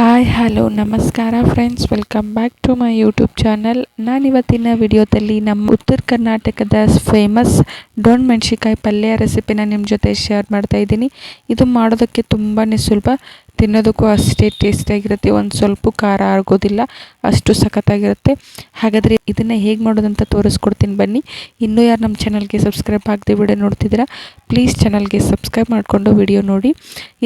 Hi, hello, ನಮಸ್ಕಾರ friends welcome back to my YouTube channel ನಾನಿವತ್ತಿನ ವಿಡಿಯೋದಲ್ಲಿ ನಮ್ಮ ಉತ್ತರ ಕರ್ನಾಟಕದ ಫೇಮಸ್ ಡೊಣ್ ಮೆಣಸಿಕಾಯಿ ಪಲ್ಯ ರೆಸಿಪಿನ ನಿಮ್ಮ ಜೊತೆ ಶೇರ್ ಮಾಡ್ತಾ ಇದ್ದೀನಿ. ಇದು ಮಾಡೋದಕ್ಕೆ ತುಂಬಾ ಸುಲಭ. ತಿನ್ನೋದಕ್ಕೂ ಅಷ್ಟೇ ಟೇಸ್ಟಿಯಾಗಿರುತ್ತೆ ಒಂದು ಸ್ವಲ್ಪ ಖಾರ ಆಗೋದಿಲ್ಲ, ಅಷ್ಟು ಸಖತ್ತಾಗಿರುತ್ತೆ. ಹಾಗಾದರೆ ಇದನ್ನು ಹೇಗೆ ಮಾಡೋದಂತ ತೋರಿಸ್ಕೊಡ್ತೀನಿ ಬನ್ನಿ. ಇನ್ನೂ ಯಾರು ನಮ್ಮ ಚಾನಲ್ಗೆ ಸಬ್ಸ್ಕ್ರೈಬ್ ಆಗದೆ ವಿಡಿಯೋ ನೋಡ್ತಿದ್ದೀರಾ ಪ್ಲೀಸ್ ಚಾನಲ್ಗೆ ಸಬ್ಸ್ಕ್ರೈಬ್ ಮಾಡಿಕೊಂಡು ವಿಡಿಯೋ ನೋಡಿ.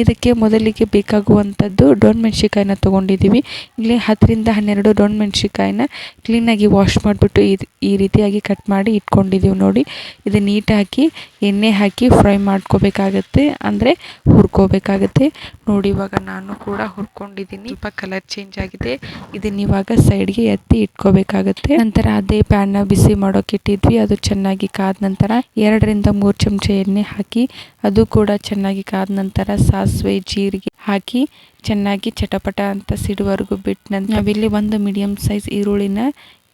ಇದಕ್ಕೆ ಮೊದಲಿಗೆ ಬೇಕಾಗುವಂಥದ್ದು ಡೊಣ್ ಮೆಣಸಿಕಾಯಿನ ತೊಗೊಂಡಿದ್ದೀವಿ. ಇಲ್ಲಿ ಹತ್ತರಿಂದ ಹನ್ನೆರಡು ಡೊಣ್ ಮೆಣಸಿಕಾಯಿನ ಕ್ಲೀನಾಗಿ ವಾಶ್ ಮಾಡಿಬಿಟ್ಟು ಈ ರೀತಿಯಾಗಿ ಕಟ್ ಮಾಡಿ ಇಟ್ಕೊಂಡಿದ್ದೀವಿ ನೋಡಿ. ಇದು ನೀಟಾಗಿ ಎಣ್ಣೆ ಹಾಕಿ ಫ್ರೈ ಮಾಡ್ಕೋಬೇಕಾಗತ್ತೆ. ಅಂದರೆ ಹುರ್ಕೋಬೇಕಾಗತ್ತೆ. ನೋಡಿ ಇವಾಗ ನಾನು ಕೂಡ ಹುರ್ಕೊಂಡಿದ್ದೀನಿ. ಸ್ವಲ್ಪ ಕಲರ್ ಚೇಂಜ್ ಆಗಿದೆ. ಇದನ್ನ ಇವಾಗ ಸೈಡ್ಗೆ ಎತ್ತಿ ಇಟ್ಕೋಬೇಕಾಗತ್ತೆ. ನಂತರ ಅದೇ ಪ್ಯಾನ್ನ ಬಿಸಿ ಮಾಡೋಕೆ ಇಟ್ಟಿದ್ವಿ. ಅದು ಚೆನ್ನಾಗಿ ಕಾದ ನಂತರ ಎರಡರಿಂದ ಮೂರು ಚಮಚ ಎಣ್ಣೆ ಹಾಕಿ ಅದು ಕೂಡ ಚೆನ್ನಾಗಿ ಕಾದ ನಂತರ ಸಾಸಿವೆ, ಜೀರಿಗೆ ಹಾಕಿ ಚೆನ್ನಾಗಿ ಚಟಪಟ ಅಂತ ಸಿಡುವರೆಗೂ ಬಿಟ್ಟು ನಂತರ ನಾವಿಲ್ಲಿ ಒಂದು ಮೀಡಿಯಂ ಸೈಜ್ ಈರುಳ್ಳಿನ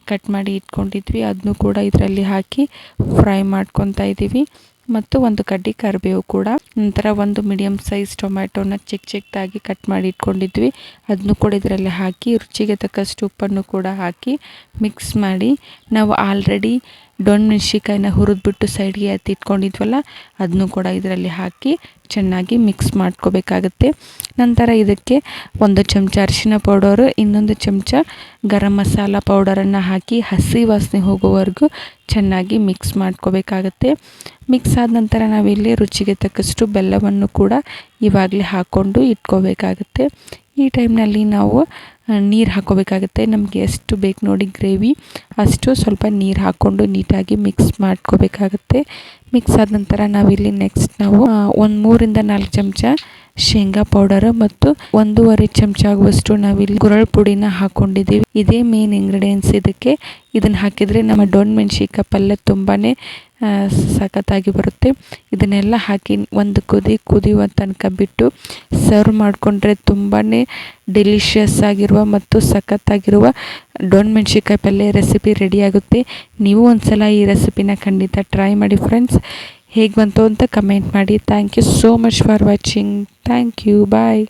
ಕಟ್ ಮಾಡಿ ಇಟ್ಕೊಂಡಿದ್ವಿ. ಅದನ್ನು ಕೂಡ ಇದರಲ್ಲಿ ಹಾಕಿ ಫ್ರೈ ಮಾಡ್ಕೊತಾ ಇದ್ದೀವಿ ಮತ್ತು ಒಂದು ಕಡ್ಡಿ ಕರಿಬೇವು ಕೂಡ. ನಂತರ ಒಂದು ಮೀಡಿಯಂ ಸೈಜ್ ಟೊಮ್ಯಾಟೋನ ಚಿಕ್ಕ ಚಿಕ್ಕದಾಗಿ ಕಟ್ ಮಾಡಿ ಇಟ್ಕೊಂಡಿದ್ವಿ. ಅದನ್ನು ಕೂಡ ಇದರಲ್ಲಿ ಹಾಕಿ, ರುಚಿಗೆ ತಕ್ಕಷ್ಟು ಉಪ್ಪನ್ನು ಕೂಡ ಹಾಕಿ ಮಿಕ್ಸ್ ಮಾಡಿ. ನಾವು ಆಲ್ರೆಡಿ ಡೊಣ್ ಮೆಣಸಿಕಾಯಿನ ಹುರಿದ್ಬಿಟ್ಟು ಸೈಡ್ಗೆ ಎತ್ತಿ ಇಟ್ಕೊಂಡಿದ್ವಲ್ಲ ಅದನ್ನು ಕೂಡ ಇದರಲ್ಲಿ ಹಾಕಿ ಚೆನ್ನಾಗಿ ಮಿಕ್ಸ್ ಮಾಡ್ಕೋಬೇಕಾಗುತ್ತೆ. ನಂತರ ಇದಕ್ಕೆ ಒಂದು ಚಮಚ ಅರಿಶಿನ ಪೌಡರು, ಇನ್ನೊಂದು ಚಮಚ ಗರಂ ಮಸಾಲ ಪೌಡರನ್ನು ಹಾಕಿ ಹಸಿ ವಾಸನೆ ಹೋಗುವವರೆಗೂ ಚೆನ್ನಾಗಿ ಮಿಕ್ಸ್ ಮಾಡ್ಕೋಬೇಕಾಗತ್ತೆ. ಮಿಕ್ಸ್ ಆದ ನಂತರ ನಾವಿಲ್ಲಿ ರುಚಿಗೆ ತಕ್ಕಷ್ಟು ಬೆಲ್ಲವನ್ನು ಕೂಡ ಇವಾಗಲೇ ಹಾಕ್ಕೊಂಡು ಇಟ್ಕೋಬೇಕಾಗತ್ತೆ. ಈ ಟೈಮ್ನಲ್ಲಿ ನಾವು ನೀರು ಹಾಕೋಬೇಕಾಗುತ್ತೆ. ನಮಗೆ ಎಷ್ಟು ಬೇಕು ನೋಡಿ ಗ್ರೇವಿ, ಅಷ್ಟು ಸ್ವಲ್ಪ ನೀರು ಹಾಕ್ಕೊಂಡು ನೀಟಾಗಿ ಮಿಕ್ಸ್ ಮಾಡ್ಕೋಬೇಕಾಗುತ್ತೆ. ಮಿಕ್ಸ್ ಆದ ನಂತರ ನಾವಿಲ್ಲಿ ನೆಕ್ಸ್ಟ್ ನಾವು ಒಂದು ಮೂರಿಂದ ನಾಲ್ಕು ಚಮಚ ಶೇಂಗಾ ಪೌಡರ್ ಮತ್ತು ಒಂದೂವರೆ ಚಮಚ ಆಗುವಷ್ಟು ನಾವಿಲ್ಲಿ ಗುರಳ್ ಪುಡಿನ ಹಾಕ್ಕೊಂಡಿದ್ದೀವಿ ಇದೇ ಮೇನ್ ಇಂಗ್ರೀಡಿಯೆಂಟ್ಸ್ ಇದಕ್ಕೆ. ಇದನ್ನು ಹಾಕಿದರೆ ನಮ್ಮ ಡೊಣ್ ಮೆಣಸಿಕಾಯಿ ಪಲ್ಯ ತುಂಬಾ ಸಖತ್ತಾಗಿ ಬರುತ್ತೆ. ಇದನ್ನೆಲ್ಲ ಹಾಕಿ ಒಂದು ಕುದಿ ಕುದಿಯುವ ತನಕ ಬಿಟ್ಟು ಸರ್ವ್ ಮಾಡಿಕೊಂಡ್ರೆ ತುಂಬಾ ಡೆಲಿಷಿಯಸ್ ಆಗಿರುವ ಮತ್ತು ಸಖತ್ತಾಗಿರುವ ಡೊಣ್ ಮೆಣಸಿಕಾಯಿ ಪಲ್ಯ ರೆಸಿಪಿ ರೆಡಿಯಾಗುತ್ತೆ ನೀವು ಒಂದ್ಸಲ ಈ ರೆಸಿಪಿನ ಖಂಡಿತ ಟ್ರೈ ಮಾಡಿ ಫ್ರೆಂಡ್ಸ್. ಹೇಗೆ ಬಂತು ಅಂತ ಕಮೆಂಟ್ ಮಾಡಿ. Thank you so much for watching. Thank you. Bye.